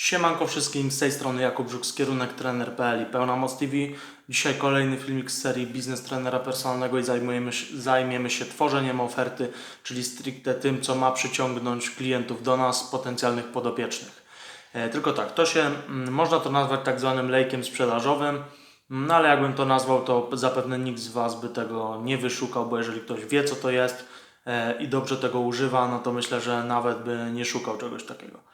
Siemanko wszystkim, z tej strony Jakub Żuk z kierunek trener.pl i Pełna Moc TV. Dzisiaj kolejny filmik z serii Biznes Trenera Personalnego i zajmujemy, zajmiemy się tworzeniem oferty, czyli stricte tym, co ma przyciągnąć klientów do nas, potencjalnych podopiecznych. E, tylko tak, to się, mm, można to nazwać tak zwanym lejkiem sprzedażowym, no ale jakbym to nazwał, to zapewne nikt z Was by tego nie wyszukał, bo jeżeli ktoś wie, co to jest e, i dobrze tego używa, no to myślę, że nawet by nie szukał czegoś takiego.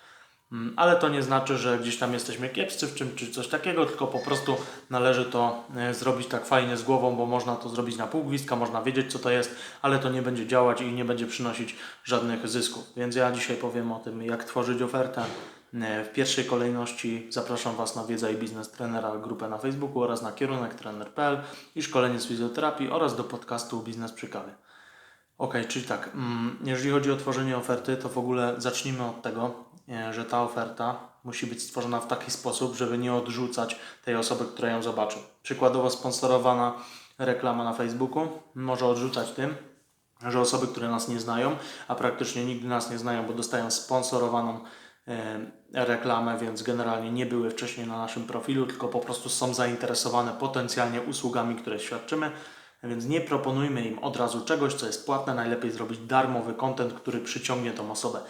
Mm, Ale to nie znaczy, że gdzieś tam jesteśmy kiepscy w czym czy coś takiego, tylko po prostu należy to e, zrobić tak fajnie z głową, bo można to zrobić na pół gwizdka, można wiedzieć co to jest, ale to nie będzie działać i nie będzie przynosić żadnych zysków. Więc ja dzisiaj powiem o tym, jak tworzyć ofertę. E, W pierwszej kolejności zapraszam Was na Wiedza i Biznes Trenera grupę na Facebooku oraz na kierunek trener.pl i szkolenie z fizjoterapii oraz do podcastu Biznes przy kawie. Okej, czyli tak, mm, jeżeli chodzi o tworzenie oferty, to w ogóle zacznijmy od tego, że ta oferta musi być stworzona w taki sposób, żeby nie odrzucać tej osoby, która ją zobaczy. Przykładowo sponsorowana reklama na Facebooku może odrzucać tym, że osoby, które nas nie znają, a praktycznie nigdy nas nie znają, bo dostają sponsorowaną e, reklamę, więc generalnie nie były wcześniej na naszym profilu, tylko po prostu są zainteresowane potencjalnie usługami, które świadczymy. Więc nie proponujmy im od razu czegoś, co jest płatne. Najlepiej zrobić darmowy content, który przyciągnie tą osobę.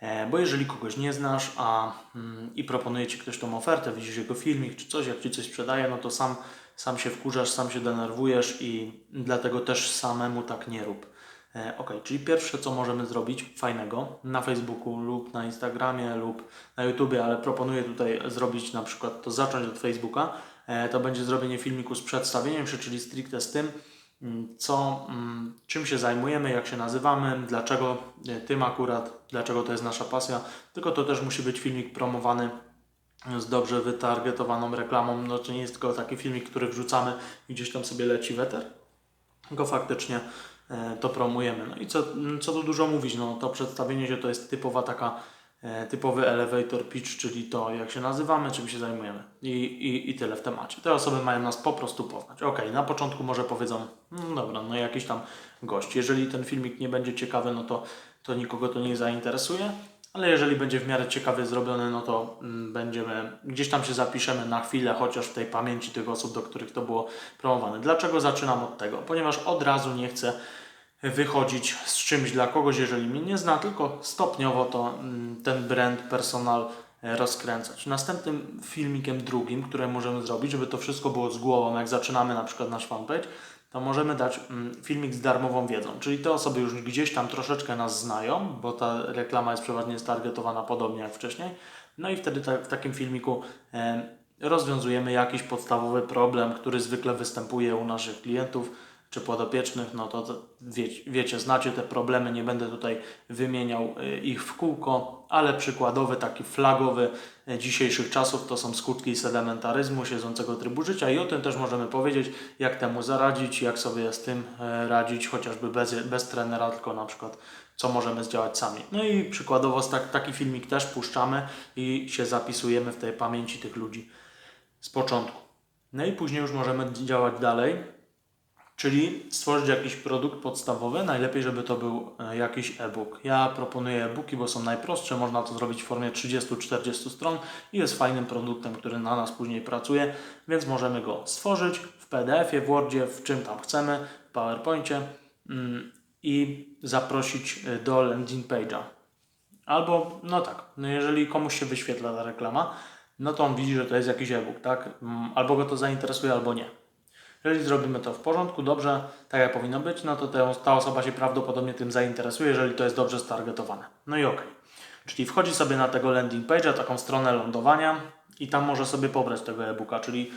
E, Bo jeżeli kogoś nie znasz a, mm, i proponuje ci ktoś tą ofertę, widzisz jego filmik czy coś, jak ci coś sprzedaje, no to sam, sam się wkurzasz, sam się denerwujesz i dlatego też samemu tak nie rób. E, Ok, czyli pierwsze co możemy zrobić fajnego na Facebooku lub na Instagramie lub na YouTubie, ale proponuję tutaj zrobić na przykład to zacząć od Facebooka, e, to będzie zrobienie filmiku z przedstawieniem się, czyli stricte z tym, co, mm, czym się zajmujemy, jak się nazywamy, dlaczego e, tym akurat, dlaczego to jest nasza pasja, tylko to też musi być filmik promowany z dobrze wytargetowaną reklamą, no to nie jest tylko taki filmik, który wrzucamy i gdzieś tam sobie leci weter, tylko faktycznie e, to promujemy. No i co, co tu dużo mówić, no to przedstawienie się to jest typowa taka, typowy elevator pitch, czyli to jak się nazywamy, czym się zajmujemy i, i, i tyle w temacie. Te osoby mają nas po prostu poznać. Ok, na początku może powiedzą, no dobra, no jakiś tam gość. Jeżeli ten filmik nie będzie ciekawy, no to, to nikogo to nie zainteresuje. Ale jeżeli będzie w miarę ciekawie zrobiony, no to mm, będziemy, gdzieś tam się zapiszemy na chwilę, chociaż w tej pamięci tych osób, do których to było promowane. Dlaczego zaczynam od tego? Ponieważ od razu nie chcę wychodzić z czymś dla kogoś, jeżeli mnie nie zna, tylko stopniowo to mm, ten brand personal e, rozkręcać. Następnym filmikiem drugim, które możemy zrobić, żeby to wszystko było z głową, jak zaczynamy na przykład nasz fanpage, to możemy dać mm, filmik z darmową wiedzą. Czyli te osoby już gdzieś tam troszeczkę nas znają, bo ta reklama jest przeważnie stargetowana podobnie jak wcześniej. No i wtedy ta, w takim filmiku e, rozwiązujemy jakiś podstawowy problem, który zwykle występuje u naszych klientów czy podopiecznych, no to, wie, wiecie, znacie te problemy, nie będę tutaj wymieniał y, ich w kółko, ale przykładowy, taki flagowy y, dzisiejszych czasów to są skutki sedementaryzmu, siedzącego trybu życia i o tym też możemy powiedzieć, jak temu zaradzić, jak sobie z tym e, radzić, chociażby bez, bez trenera, tylko na przykład co możemy zdziałać sami. No i przykładowo tak, taki filmik też puszczamy i się zapisujemy w tej pamięci tych ludzi z początku. No i później już możemy działać dalej, Czyli stworzyć jakiś produkt podstawowy, najlepiej, żeby to był e, jakiś e-book. Ja proponuję e-booki, bo są najprostsze, można to zrobić w formie 30-40 stron i jest fajnym produktem, który na nas później pracuje, więc możemy go stworzyć w PDF-ie, w Wordzie, w czym tam chcemy, w PowerPoincie mm, i zaprosić e, do landing page'a. Albo, no tak, no jeżeli komuś się wyświetla ta reklama, no to on widzi, że to jest jakiś e-book, tak? Mm, Albo go to zainteresuje, albo nie. Jeżeli zrobimy to w porządku, dobrze, tak jak powinno być, no to ta osoba się prawdopodobnie tym zainteresuje, jeżeli to jest dobrze stargetowane. No i ok. Czyli wchodzi sobie na tego landing page'a, taką stronę lądowania i tam może sobie pobrać tego e-booka, czyli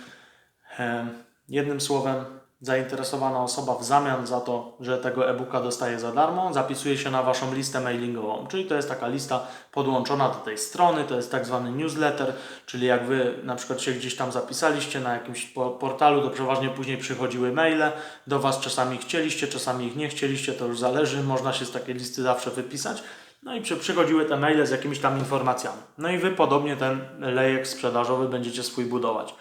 e, jednym słowem zainteresowana osoba w zamian za to, że tego e-booka dostaje za darmo, zapisuje się na Waszą listę mailingową. Czyli to jest taka lista podłączona do tej strony, to jest tak zwany newsletter, czyli jak Wy na przykład się gdzieś tam zapisaliście na jakimś po- portalu, to przeważnie później przychodziły maile do Was, czasami chcieliście, czasami ich nie chcieliście, to już zależy, można się z takiej listy zawsze wypisać. No i przy, przychodziły te maile z jakimiś tam informacjami. No i Wy podobnie ten lejek sprzedażowy będziecie swój budować.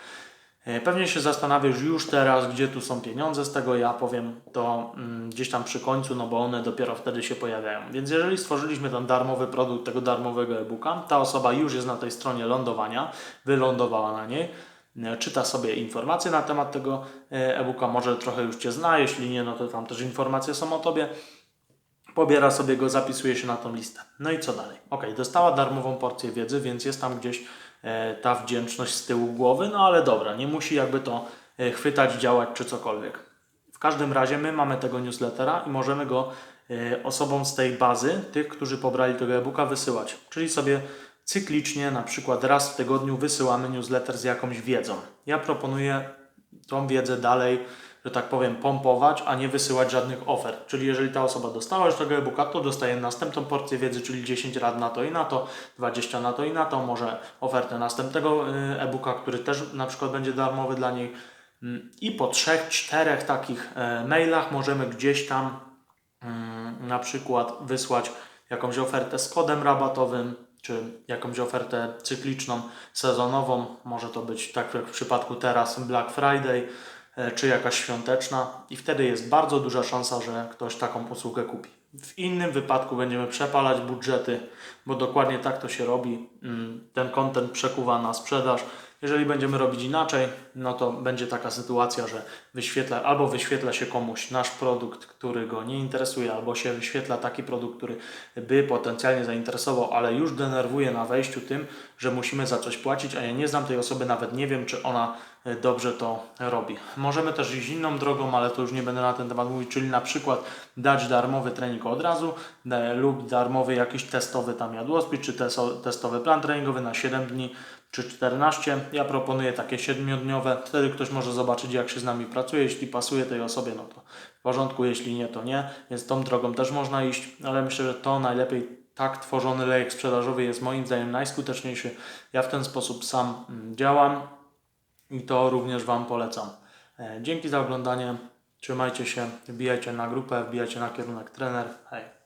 E, Pewnie się zastanawiasz już teraz, gdzie tu są pieniądze z tego. Ja powiem to mm, gdzieś tam przy końcu, no bo one dopiero wtedy się pojawiają. Więc jeżeli stworzyliśmy ten darmowy produkt tego darmowego e-booka, ta osoba już jest na tej stronie lądowania, wylądowała na niej, e, czyta sobie informacje na temat tego e, e-booka, może trochę już Cię zna, jeśli nie, no to tam też informacje są o Tobie pobiera sobie go, zapisuje się na tą listę. No i co dalej? Ok, dostała darmową porcję wiedzy, więc jest tam gdzieś ta wdzięczność z tyłu głowy, no ale dobra, nie musi jakby to e, chwytać, działać czy cokolwiek. W każdym razie my mamy tego newslettera i możemy go e, osobom z tej bazy, tych, którzy pobrali tego e-booka, wysyłać. Czyli sobie cyklicznie, na przykład raz w tygodniu wysyłamy newsletter z jakąś wiedzą. Ja proponuję tą wiedzę dalej, że tak powiem, pompować, a nie wysyłać żadnych ofert. Czyli jeżeli ta osoba dostała już tego e-booka, to dostaje następną porcję wiedzy, czyli 10 rad na to i na to, 20 na to i na to, może ofertę następnego y, e-booka, który też na przykład będzie darmowy dla niej. Mm, I po trzech, czterech takich e, mailach możemy gdzieś tam mm, na przykład wysłać jakąś ofertę z kodem rabatowym, czy jakąś ofertę cykliczną, sezonową. Może to być tak jak w przypadku teraz Black Friday, e, czy jakaś świąteczna, i wtedy jest bardzo duża szansa, że ktoś taką usługę kupi. W innym wypadku będziemy przepalać budżety, bo dokładnie tak to się robi. Mm, Ten kontent przekuwa na sprzedaż. Jeżeli będziemy robić inaczej, no to będzie taka sytuacja, że wyświetla, albo wyświetla się komuś nasz produkt, który go nie interesuje, albo się wyświetla taki produkt, który by potencjalnie zainteresował, ale już denerwuje na wejściu tym, że musimy za coś płacić, a ja nie znam tej osoby, nawet nie wiem, czy ona e, dobrze to robi. Możemy też iść inną drogą, ale to już nie będę na ten temat mówić, czyli na przykład dać darmowy trening od razu lub darmowy jakiś testowy tam jadłospis, czy testowy plan treningowy na 7 dni czy 14. Ja proponuję takie 7-dniowe. Wtedy ktoś może zobaczyć, jak się z nami pracuje. Jeśli pasuje tej osobie, no to w porządku, jeśli nie, to nie. Więc tą drogą też można iść, ale myślę, że to najlepiej tak tworzony lejek sprzedażowy jest moim zdaniem najskuteczniejszy. Ja w ten sposób sam mm, działam i to również Wam polecam. E, Dzięki za oglądanie. Trzymajcie się, wbijajcie na grupę, wbijajcie na kierunek trener. Hej.